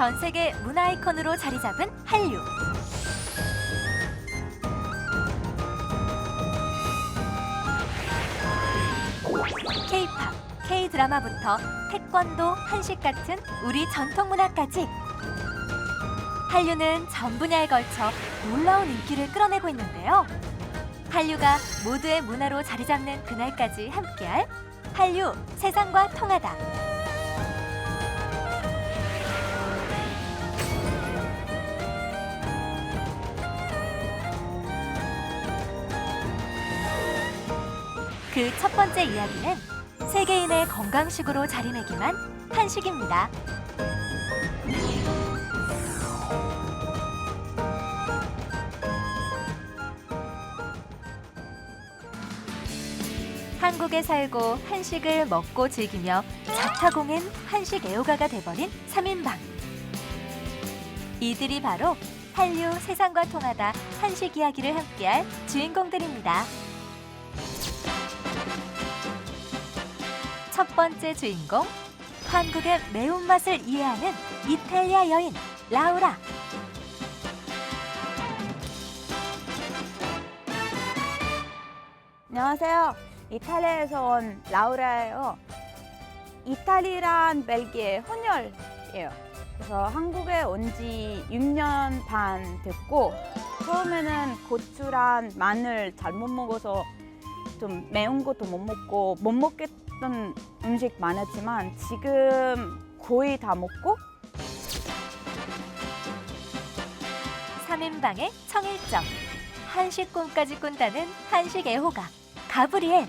전 세계 문화 아이콘으로 자리 잡은 한류. K-팝, K-드라마부터 태권도, 한식 같은 우리 전통 문화까지 한류는 전 분야에 걸쳐 놀라운 인기를 끌어내고 있는데요. 한류가 모두의 문화로 자리 잡는 그날까지 함께할 한류 세상과 통하다. 그 첫 번째 이야기는 세계인의 건강식으로 자리매김한 한식입니다. 한국에 살고 한식을 먹고 즐기며 자타공인 한식 애호가가 돼버린 3인방. 이들이 바로 한류 세상과 통하다 한식 이야기를 함께할 주인공들입니다. 첫 번째 주인공, 한국의 매운맛을 이해하는 이탈리아 여인 라우라. 안녕하세요. 이탈리아에서 온 라우라예요. 이탈리아랑 벨기에 혼혈이에요. 그래서 한국에 온 지 6년 반 됐고 처음에는 고추랑 마늘 잘못 먹어서 좀 매운 것도 못 먹고 못 먹겠 던 음식 많았지만 지금 거의 다 먹고 3인방의 청일점. 한식 꿈까지 꾼다는 한식 애호가 가브리엘.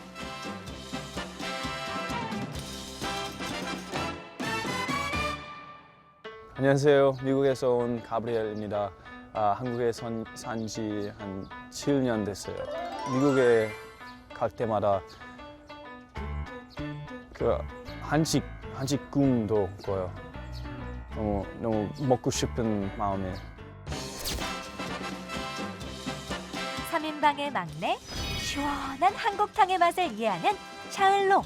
안녕하세요. 미국에서 온 가브리엘입니다. 아, 한국에 산지 한 7년 됐어요. 미국에 갈 때마다 그 한식 한식 꿈도 꿔요. 너무 너무 먹고 싶은 마음에 3인방의 막내 시원한 한국탕의 맛을 이해하는 샤을로.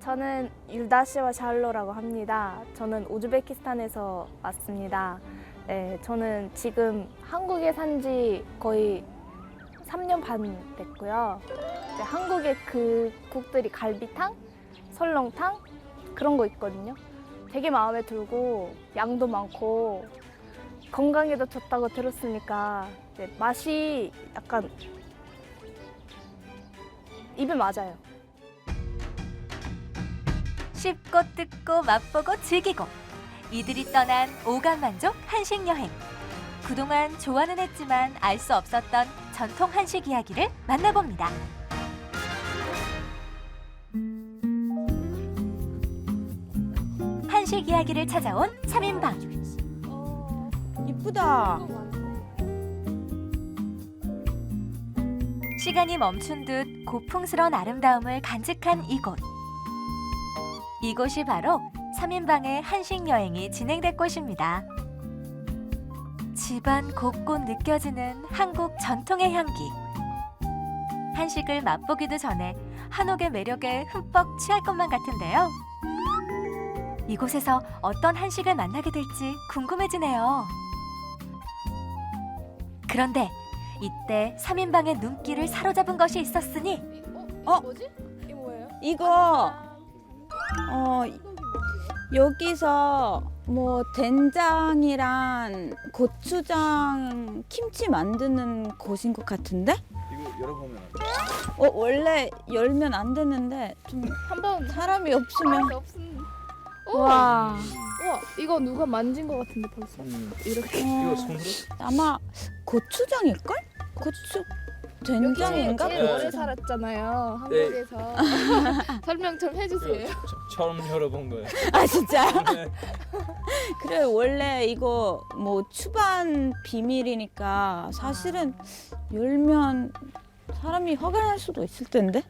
저는 율다시와 샬로라고 합니다. 저는 우즈베키스탄에서 왔습니다. 네, 저는 지금 한국에 산 지 거의 3년 반 됐고요. 네, 한국의 그 국들이 갈비탕, 설렁탕 그런 거 있거든요. 되게 마음에 들고 양도 많고 건강에도 좋다고 들었으니까 네, 맛이 약간 입에 맞아요. 씹고 뜯고 맛보고 즐기고 이들이 떠난 오감 만족 한식 여행. 그동안 좋아는 했지만 알 수 없었던 전통 한식 이야기를 만나봅니다. 한식 이야기를 찾아온 3인방. 이쁘다. 시간이 멈춘 듯 고풍스러운 아름다움을 간직한 이곳. 이곳이 바로 3인방의 한식 여행이 진행될 곳입니다. 집안 곳곳 느껴지는 한국 전통의 향기. 한식을 맛보기도 전에 한옥의 매력에 흠뻑 취할 것만 같은데요. 이곳에서 어떤 한식을 만나게 될지 궁금해지네요. 그런데 이때 3인방의 눈길을 사로잡은 것이 있었으니 어? 뭐지? 이게 뭐예요? 이거 어 여기서 뭐 된장이랑 고추장 김치 만드는 곳인 것 같은데? 이거 열어보면 어 원래 열면 안 되는데 좀 한번 사람이 없으면 없음. 와. 와 우와, 이거 누가 만진 것 같은데 벌써. 이렇게. 어, 아마 고추장일걸? 고추 된장인가? 제일 오래 고추장. 살았잖아요. 네. 한국에서. 설명 좀 해주세요. 처음 열어본 거예요. 아 진짜? 그래 원래 이거 뭐 추반 비밀이니까 사실은 열면 사람이 화가 날 수도 있을 텐데.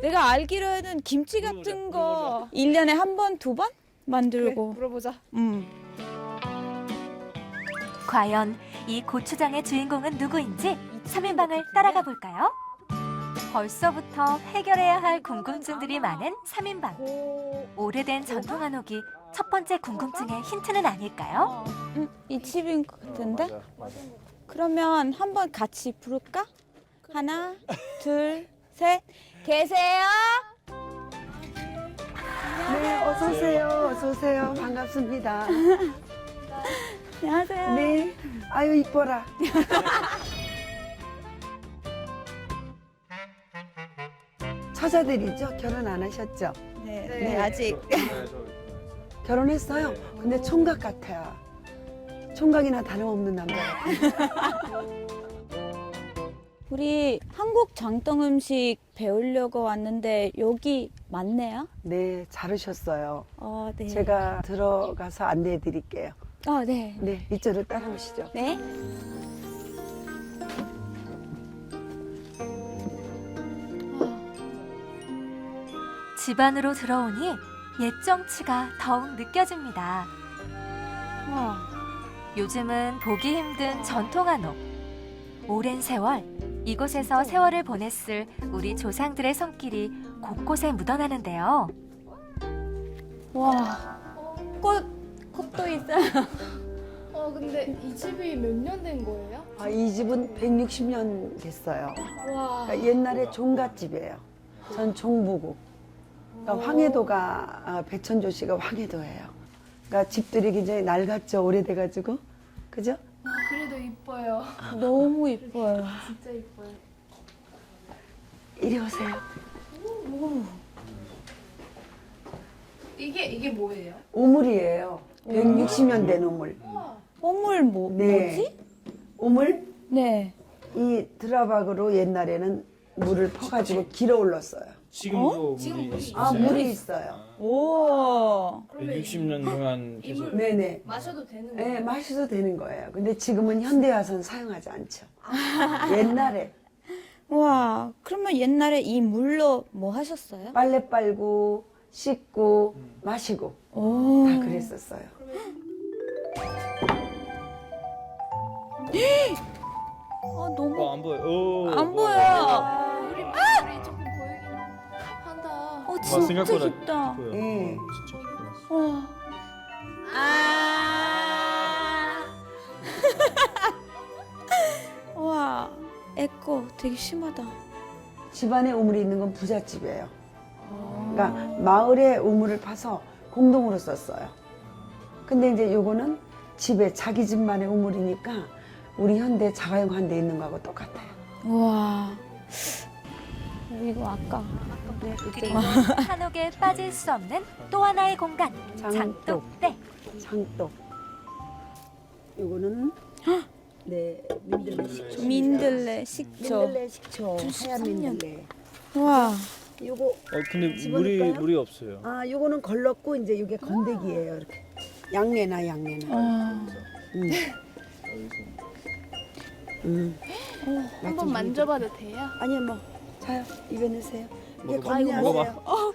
내가 알기로는 김치 같은 거 1년에 한 번, 두 번 만들고. 물어보자. 음. 과연 이 고추장의 주인공은 누구인지 3인방을 따라가 볼까요? 벌써부터 해결해야 할 궁금증들이 많은 3인방. 오래된 전통 한옥이 첫 번째 궁금증의 힌트는 아닐까요? 음, 이 집인 것 같은데? 맞아, 맞아. 그러면 한번 같이 부를까? 하나, 둘, 셋. 계세요? 네, 어서 오세요. 어서 오세요. 반갑습니다. 안녕하세요. 네. 아유 이뻐라. 처자들이죠? 결혼 안 하셨죠? 네, 네. 네, 아직. 결혼했어요. 근데 총각 같아요. 총각이나 다름없는 남자 같아요. 우리 한국 전통 음식 배우려고 왔는데 여기 맞네요? 네, 잘 오셨어요. 어, 네. 제가 들어가서 안내해 드릴게요. 어, 네. 네, 이쪽으로 따라오시죠. 네. 집 안으로 들어오니 옛 정치가 더욱 느껴집니다. 와. 요즘은 보기 힘든 전통 한옥. 오랜 세월 이곳에서 세월을 보냈을 우리 조상들의 손길이 곳곳에 묻어나는데요. 와. 꽃, 꽃도 있어요. 어 근데 이 집이 몇 년 된 거예요? 아, 이 집은 160년 됐어요. 와. 그러니까 옛날에 종갓집이에요. 전 종부고. 그러니까 황해도가 아, 백천조 씨가 황해도예요. 그러니까 집들이 굉장히 낡았죠. 오래돼가지고. 그죠? 그래도 이뻐요. 너무 이뻐요. 진짜 이뻐요. 이리 오세요. 이게 이게 뭐예요? 우물이에요. 160년 된 우물. 어물 뭐, 네. 뭐지? 우물 네. 이 드라박으로 옛날에는 물을 퍼가지고 길어 올랐어요. 지금도 지금 물이 물이 있어요? 아 물이 있어요. 오. 60년 동안 계속 네네. 마셔도 되는 네, 거예요? 마셔도 되는 거예요. 근데 지금은 현대 와서는 사용하지 않죠. 옛날에 와. 그러면 옛날에 이 물로 뭐 하셨어요? 빨래 빨고 씻고 마시고 오. 다 그랬었어요. 아, 너무 어, 안 보여. 오, 안 오, 보여. 어, 와, 진짜 생각보다 깊다. 보여. 예. 진짜 보여. 와. 아. 와. 에코 되게 심하다. 집안에 우물이 있는 건 부잣집이에요. 그러니까 마을에 우물을 파서 공동으로 썼어요. 근데 이제 요거는 집에 자기 집만의 우물이니까 우리 현대 자가용 한 대 있는 거하고 똑같아요. 와. 이거 아까 네, 그리고 한옥에 빠질 수 없는 또 하나의 공간 장독. 장독대. 장독. 요거는 네 민들레 식초. 민들레 식초. 민들레 식초. 하얀 93년. 민들레. 와. 요거 어, 근데 물이 집어넣을까요? 물이 없어요. 아 요거는 걸렀고 이제 이게 건더기예요 이렇게. 양내나 양내나. 와. 음. 음. 한번 만져봐도 돼요? 아니요 뭐 자요 입에 넣으세요. 이게 먹어봐. 건네하세요.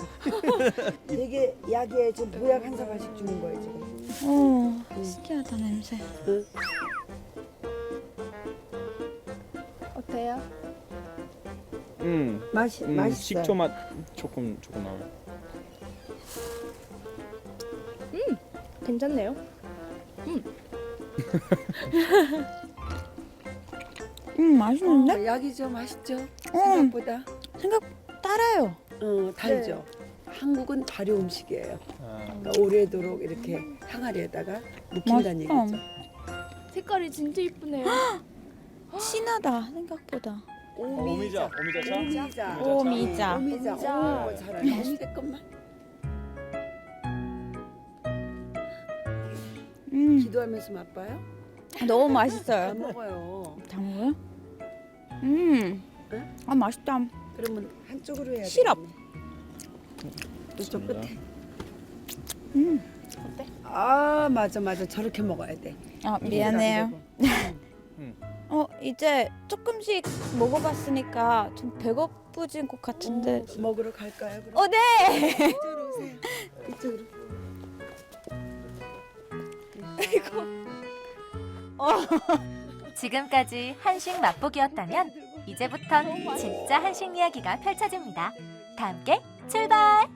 되게 약에 좀 보약 한 사발씩 주는 거예요 지금. 어. 신기하다 냄새. 응. 어때요? 음, 맛이 음 맛있어요. 식초 맛 조금 조금 나와요. 괜찮네요. 음 맛있는데? 어, 약이죠 맛있죠. 생각보다 생각 따라요. 어 달죠. 한국은 발효 음식이에요. 아, 그러니까 오래도록 이렇게 항아리에다가 묵힌다는 맛있다. 얘기죠. 색깔이 진짜 이쁘네요. 진하다 생각보다. 오미자, 오미자 차. 오미자. 오미자. 오미자. 오미자. 오, 잘하네. 잠깐만. 음 기도하면서 맛봐요? 너무 안 맛있어요. 먹어요. 장어요? 음. 응? 아 맛있다. 그러면 한쪽으로 해야 돼. 시럽. 이쪽 끝에. 음. 아 맞아 맞아 저렇게 먹어야 돼. 아 미안해요. 음. 어 이제 조금씩 먹어봤으니까 좀 배고프진 것 같은데. 어, 먹으러 갈까요? 그럼? 어 네. 이쪽으로 오세요. 이쪽으로. 지금까지 한식 맛보기였다면 이제부턴 진짜 한식 이야기가 펼쳐집니다. 다 함께 출발!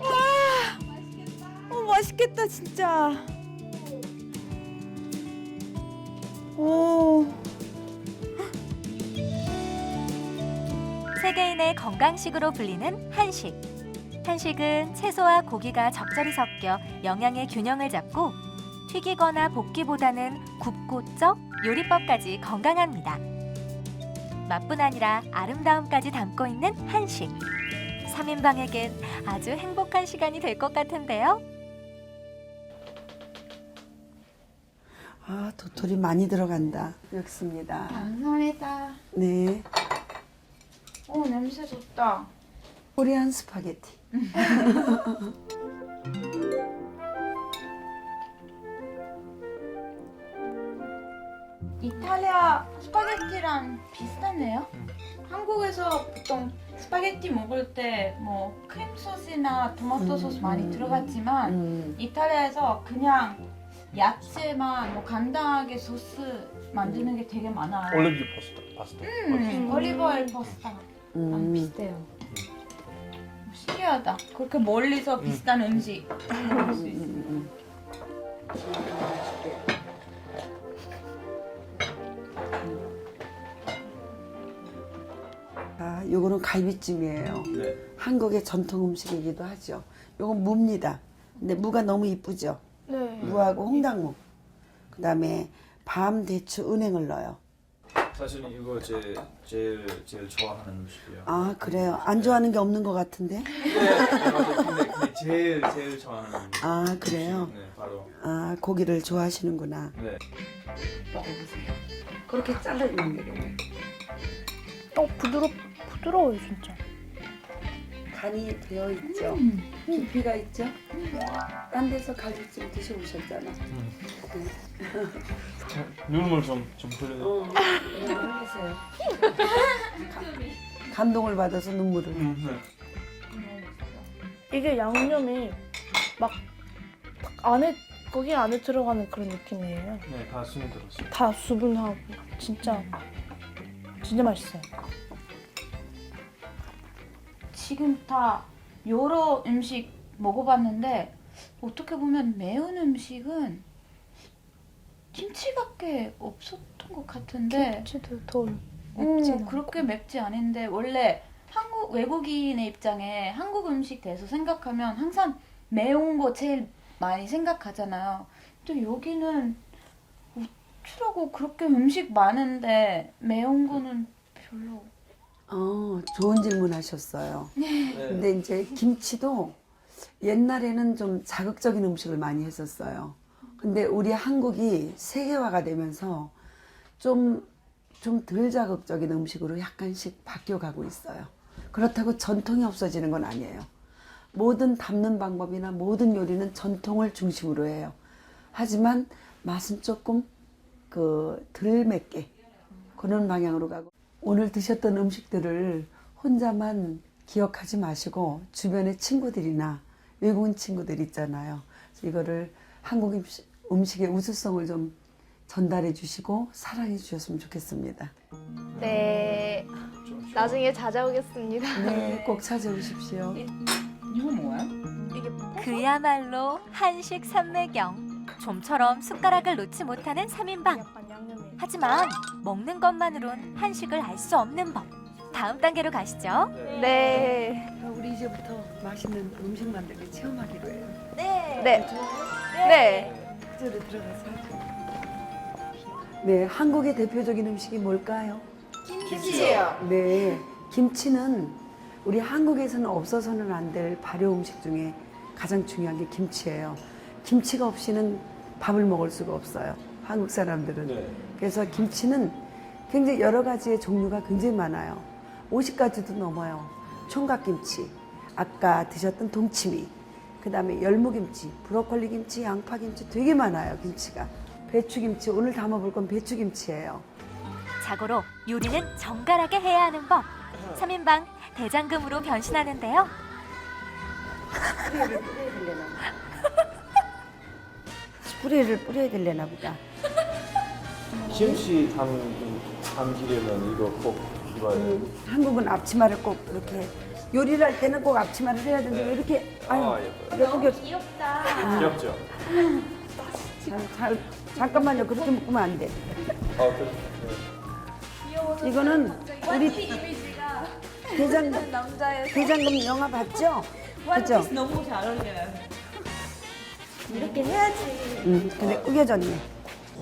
어, 맛있겠다, 진짜. 오. 세계인의 건강식으로 불리는 한식. 한식은 채소와 고기가 적절히 섞여 영양의 균형을 잡고 튀기거나 볶기보다는 굽고 쪄 요리법까지 건강합니다. 맛뿐 아니라 아름다움까지 담고 있는 한식. 3인방에겐 아주 행복한 시간이 될 것 같은데요. 아, 도토리 많이 들어간다. 여기습니다 감사합니다. 네. 오, 냄새 좋다. 코리안 스파게티. 이탈리아 스파게티랑 비슷하네요. 한국에서 보통 스파게티 먹을 때 뭐 크림 소스나 토마토 음, 소스 많이 음, 들어갔지만 음. 이탈리아에서 그냥 야채만 뭐 간단하게 소스 만드는 게 되게 많아요. 올리브 파스타. 파스타. 음, 올리브오일 파스타. 음. 비슷해요. 신기하다. 그렇게 멀리서 비슷한 음 식. 먹을 수 있어. 음, 음. 요거는 갈비찜이에요. 네. 한국의 전통 음식이기도 하죠. 요건 무입니다. 근데 무가 너무 이쁘죠. 네. 무하고 홍당무. 그다음에 밤 대추 은행을 넣어요. 사실 이거 제 제일 제일 좋아하는 음식이에요. 아 그래요. 안 좋아하는 게 없는 것 같은데. 네, 맞아요. 근데, 근데 제일 제일 좋아하는 음식. 아 그래요. 네, 바로. 아 고기를 좋아하시는구나. 네. 먹어보세요. 그렇게 잘라주면 되겠네. 어 부드럽 부드러워요 진짜. 간이 되어 있죠. 깊이가 있죠. 딴 데서 갈비찜 드셔보셨잖아. 눈물 좀좀 흘려요. 어, 흘리세요. 감동을 받아서 눈물을. 음, 네. 이게 양념이 막 안에 거기 안에 들어가는 그런 느낌이에요. 네, 다 숨이 들었어요. 다 수분하고 진짜 진짜 맛있어요. 지금 다 여러 음식 먹어봤는데 어떻게 보면 매운 음식은 김치밖에 없었던 것 같은데 김치도 덜 음, 맵진 않고. 그렇게 맵지 않은데 원래 한국 외국인의 입장에 한국 음식 대해서 생각하면 항상 매운 거 제일 많이 생각하잖아요. 근데 여기는 어쩌라고 그렇게 음식 많은데 매운 거는 별로. 어, 좋은 질문 하셨어요. 네. 근데 이제 김치도 옛날에는 좀 자극적인 음식을 많이 했었어요. 근데 우리 한국이 세계화가 되면서 좀, 좀 덜 자극적인 음식으로 약간씩 바뀌어 가고 있어요. 그렇다고 전통이 없어지는 건 아니에요. 모든 담는 방법이나 모든 요리는 전통을 중심으로 해요. 하지만 맛은 조금 그 덜 맵게 그런 방향으로 가고 오늘 드셨던 음식들을 혼자만 기억하지 마시고 주변의 친구들이나 외국인 친구들 있잖아요. 그래서 이거를 한국 음식, 음식의 우수성을 좀 전달해 주시고 사랑해 주셨으면 좋겠습니다. 네. 나중에 찾아오겠습니다. 네, 꼭 찾아오십시오. 이거 뭐야? 그야말로 한식 삼매경. 좀처럼 숟가락을 놓지 못하는 3인방. 하지만 먹는 것만으론 한식을 알 수 없는 법. 다음 단계로 가시죠. 네. 우리 이제부터 맛있는 음식 만들기 체험하기로 해요. 네. 네. 네. 그쪽으로 들어가서 하죠. 네, 한국의 대표적인 음식이 뭘까요? 김치예요. 네, 김치는 우리 한국에서는 없어서는 안 될 발효 음식 중에 가장 중요한 게 김치예요. 김치가 없이는 밥을 먹을 수가 없어요. 한국 사람들은. 네. 그래서 김치는 굉장히 여러 가지의 종류가 굉장히 많아요. 50가지도 넘어요. 총각김치, 아까 드셨던 동치미, 그 다음에 열무김치, 브로콜리 김치, 양파김치 되게 많아요, 김치가. 배추김치, 오늘 담아볼 건 배추김치예요. 자고로 요리는 정갈하게 해야 하는 법. 3인방 대장금으로 변신하는데요. 스프레이를 뿌려야 되려나 보다. 김치 담은 그 감기려면 이거 꼭 입어야 돼. 한국은 앞치마를 꼭 이렇게 요리를 할 때는 꼭 앞치마를 해야 되는데 왜 이렇게 아유 아, 예뻐요. 내가 우겨 귀엽죠? 잘, 잘, 잠깐만요 그렇게 묶으면 안 돼. 아, 그, 네. 이거는 우리 대장금 대장금 영화 봤죠? 그죠? 너무 잘 어울려요. 응, 근데 우겨졌네.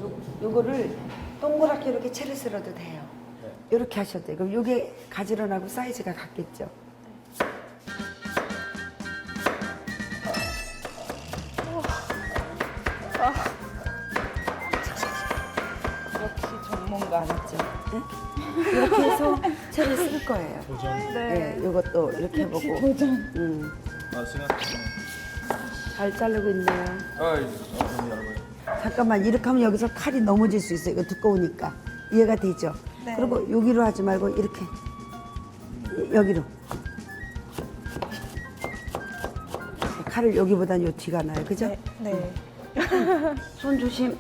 요, 요거를 동그랗게 이렇게 채를 썰어도 돼요. 이렇게 하셔도 돼요. 그럼 요게 가지런하고 사이즈가 같겠죠? 역시 전문가 맞죠? 이렇게 해서 채를 쓸 거예요. 네. 요것도 이렇게 해보고. 음, 아, 승아. 잘 자르고 있네요. 아, 얇아요. 잠깐만 이렇게 하면 여기서 칼이 넘어질 수 있어요. 이거 두꺼우니까 이해가 되죠? 그리고 여기로 하지 말고 이렇게 여기로 칼을 여기보다는 요 뒤가 나요. 그죠? 네. 손 조심.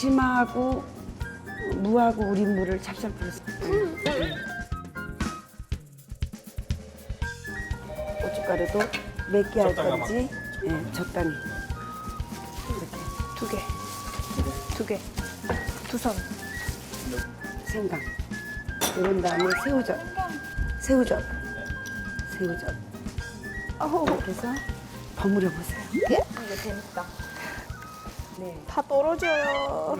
다시마하고 무하고 우린 물을 찹쌀풀을 써. 고춧가루도 몇 개 할 적당히 건지. 예, 적당히. 두 개. 두 개. 두 선. 생강. 이런 다음에 새우젓. 새우젓. 새우젓. 이렇게 해서 버무려 보세요. 이거 재밌다. 네 다 떨어져요.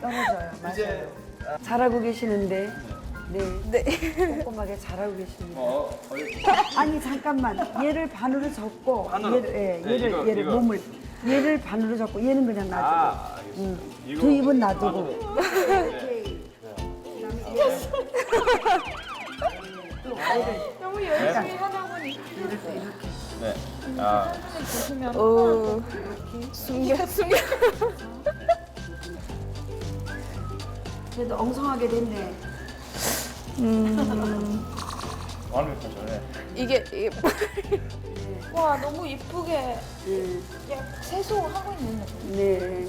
떨어져요 맞아요 잘하고 계시는데 네 네. 꼼꼼하게 잘하고 계십니다 어, 어, 아니 잠깐만 얘를 반으로 접고 반으로? 얘를 예, 네, 얘를 이거, 얘를 이거. 몸을 얘를 반으로 접고 얘는 그냥 놔두고 아, 알겠습니다. 음. 이거 두 입은 놔두고. 너무 열심히 하다 보니. 네. 아, 숨겨. 그래도 엉성하게 됐네 완벽하죠. 네. 이게 이게. 와 너무 이쁘게 네. 세수하고 있는 거. 네.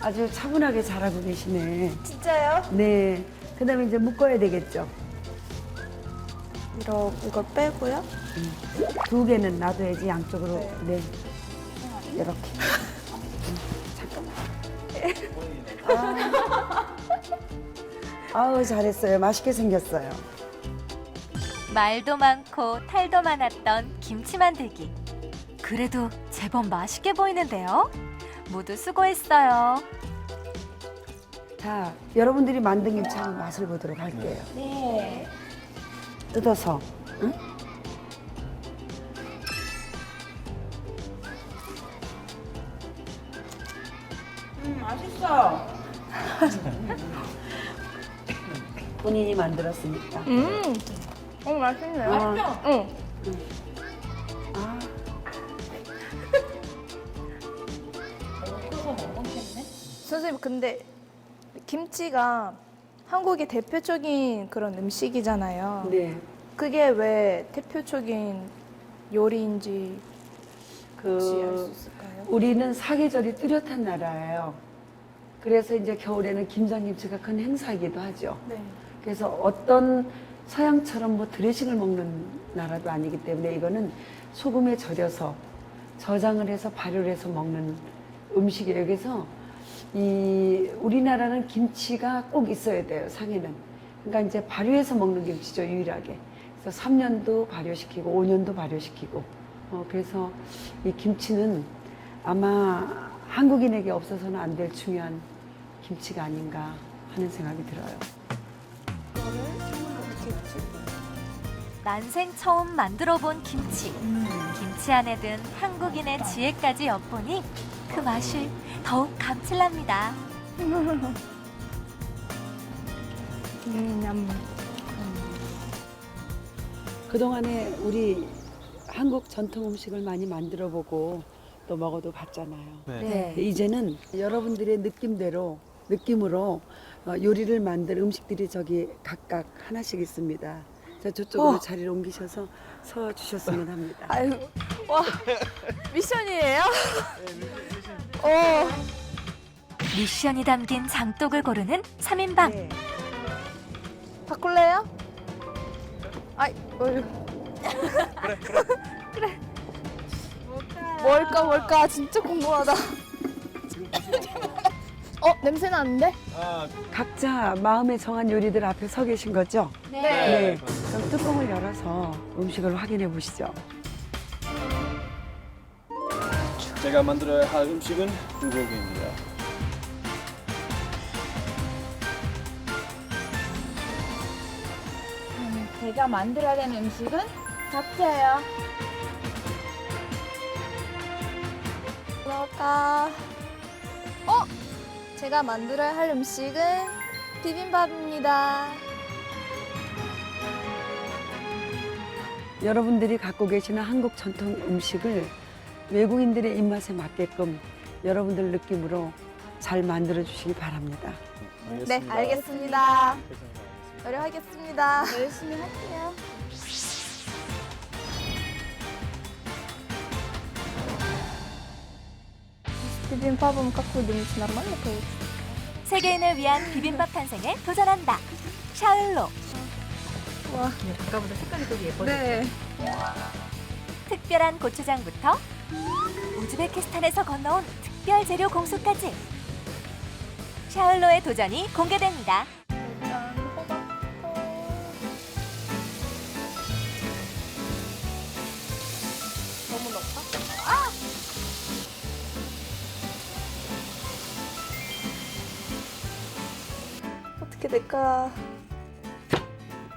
아주 차분하게 잘하고 계시네 진짜요? 네 그 다음에 이제 묶어야 되겠죠 이러 이걸 빼고요. 두 개는 놔둬야지 양쪽으로 네, 이렇게 잠깐만 아. 아우 잘했어요 맛있게 생겼어요 말도 많고 탈도 많았던 김치 만들기. 그래도 제법 맛있게 보이는데요. 모두 수고했어요. 자 여러분들이 만든 김치 한번 맛을 보도록 할게요 네. 뜯어서 응? 맛있어. 본인이 만들었으니까 음. 어 맛있네요. 맛있죠? 응. 아, 선생님 근데 김치가 한국의 대표적인 그런 음식이잖아요. 네. 그게 왜 대표적인 요리인지 혹시 알 수 그 있을까요? 우리는 사계절이 뚜렷한 나라예요. 그래서 이제 겨울에는 김장김치가 큰 행사이기도 하죠. 네. 그래서 어떤 서양처럼 뭐 드레싱을 먹는 나라도 아니기 때문에 이거는 소금에 절여서 저장을 해서 발효를 해서 먹는 음식이에요. 그래서 이 우리나라는 김치가 꼭 있어야 돼요. 상에는. 그러니까 이제 발효해서 먹는 김치죠. 유일하게. 그래서 3년도 발효시키고 5년도 발효시키고. 어, 그래서 이 김치는 아마 한국인에게 없어서는 안 될 중요한 김치가 아닌가 하는 생각이 들어요. 난생 처음 만들어 본 김치. 김치 안에 든 한국인의 지혜까지 엿보니 그 맛이 더욱 감칠납니다. 음, 냠. 그동안에 우리 한국 전통 음식을 많이 만들어 보고 또 먹어도 봤잖아요. 네. 이제는 여러분들의 느낌대로 느낌으로 어, 요리를 만들 음식들이 저기 각각 하나씩 있습니다. 자 저쪽으로 어. 자리를 옮기셔서 서 주셨으면 합니다. 아유, 와, 미션이에요? 어, 미션이 담긴 장독을 고르는 3인방. 네. 바꿀래요? 아이, 어휴. 그래, 그래. 뭘까, 뭘까, 진짜 궁금하다. 어, 냄새 나는데? 각자 마음에 정한 요리들 앞에 서 계신 거죠? 네. 그럼 뚜껑을 열어서 음식을 확인해 보시죠. 제가 만들어야 할 음식은 불고기입니다. 제가 만들어야 되는 음식은 잡채예요. 어? 제가 만들어야 할 음식은 비빔밥입니다. 여러분들이 갖고 계시는 한국 전통 음식을 외국인들의 입맛에 맞게끔 여러분들 느낌으로 잘 만들어 주시기 바랍니다. 네, 알겠습니다. 노력하겠습니다. 열심히 할게요. 비빔밥은 갖고 넘치 нормально 세계인을 위한 음. 비빔밥 탄생에 도전한다. 샤을로 와, 아까보다 색깔이 더 예뻐요. 네. 특별한 고추장부터 우즈베키스탄에서 건너온 특별 재료 공수까지 샤을로의 도전이 공개됩니다. 될까?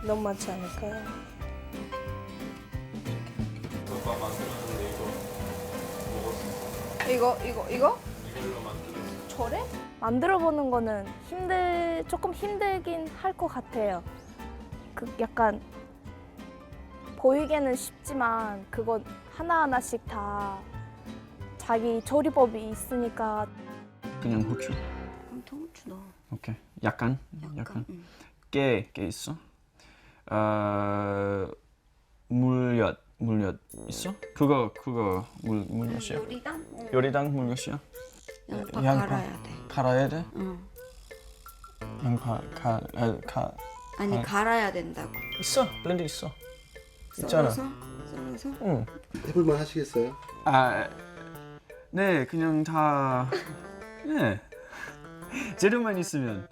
너무 많지 않을까요? 이거 이거 이거? 저래? 만들어 보는 거는 힘들 조금 힘들긴 할 것 같아요. 그 약간 보이게는 쉽지만 그거 하나 하나씩 다 자기 조리법이 있으니까 그냥 후추. 엄청 후추 넣어. 오케이. 약간. 약간. 응. 깨, 깨 있어. 어, 물엿, 물엿 있어? 그거 그거 물 물엿이야. 요리당? 요리당 물엿이야? 양파, 양파. 갈아야 돼. 갈아야 돼? 응. 양파 가, 아, 가 아니 아. 갈아야 된다고. 있어. 블렌드 있어. 있잖아. 썰어서 썰어서. 응. 해볼만 하시겠어요? 아, 네, 그냥 다, 네. 재료만 있으면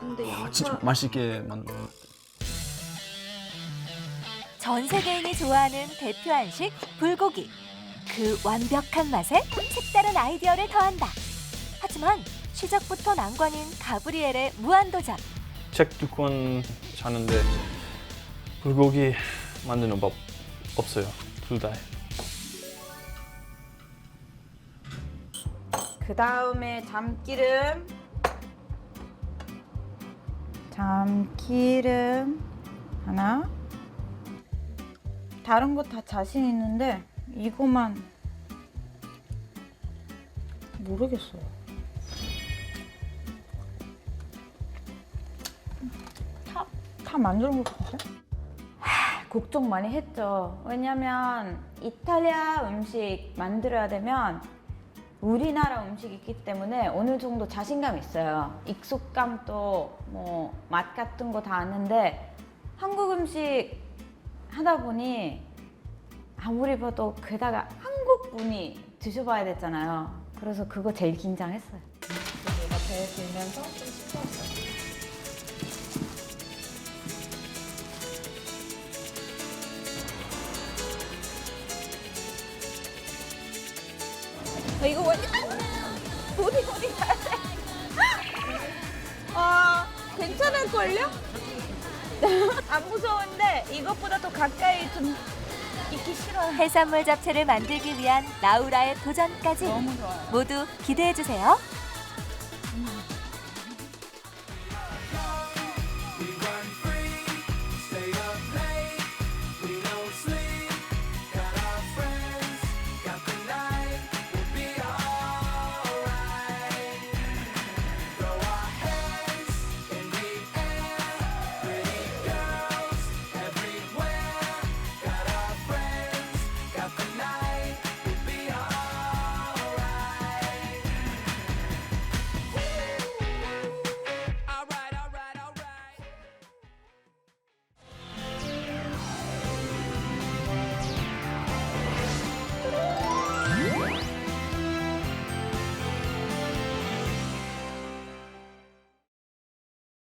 근데 아, 진짜 맛있게 만들어. 전 세계인이 좋아하는 대표 한식 불고기. 그 완벽한 맛에 색다른 아이디어를 더한다. 하지만 시작부터 난관인 가브리엘의 무한도전. 책 두 권 사는데 불고기 만드는 법 없어요. 둘 다. 그 다음에 참기름. 참기름 하나. 다른 거 다 자신 있는데 이거만 모르겠어요. 다, 다 만들어 볼것 같아. 걱정 많이 했죠. 왜냐면 이탈리아 음식 만들어야 되면 우리나라 음식이 있기 때문에 어느 정도 자신감 있어요. 익숙감도 뭐맛 같은 거 다 아는데 한국 음식 하다 보니 아무리 봐도 게다가 한국 분이 드셔봐야 됐잖아요. 그래서 그거 제일 긴장했어요. 내가 배에 들면서 좀 시끄러웠어요. 아, 이거 뭐지? 어디 어디 가야 돼? 아 괜찮을걸요? 안 무서운데 이것보다 더 가까이 좀 있기 싫어요. 해산물 잡채를 만들기 위한 나우라의 도전까지. 모두 기대해 주세요.